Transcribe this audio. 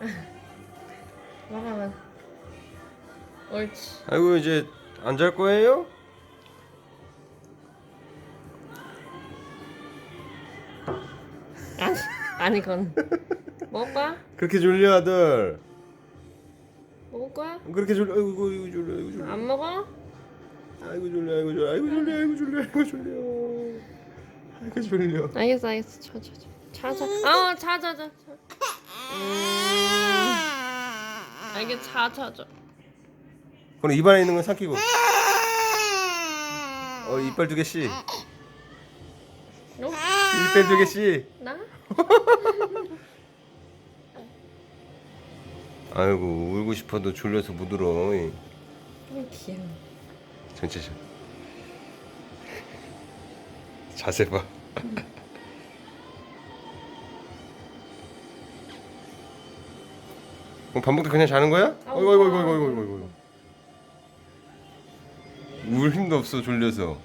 먹어봐. 옳지. 아이고 이제 안 잘 거예요? 아니, 아니 그건 먹을 거야? 그렇게 졸려 아들. 먹을 거야? 그렇게 졸려. 아이고 아이고 졸려. 아이고 졸려. 안 먹어? 아이고 졸려. 아이고 졸려. 아이고 졸려. 아이고 졸려. 아이고 졸려. 아이고 졸려. 알겠어, 알겠어. 자, 자, 자. 자자. 아, 자자, 자. 자. 음. 알겠어, 자, 자, 자. 그럼 입안에 있는 건 삼키고. 어 이빨 두 개씩. 너? 이빨 두 개씩. 나? 아이고 울고 싶어도 졸려서 못 울어. 이. 음, 귀여워. 전체적. 자세 봐. 그럼 밥 먹다 그냥 자는 거야? 어이구 어이구 어이구 어이구 어이구. 울 힘도 없어 졸려서.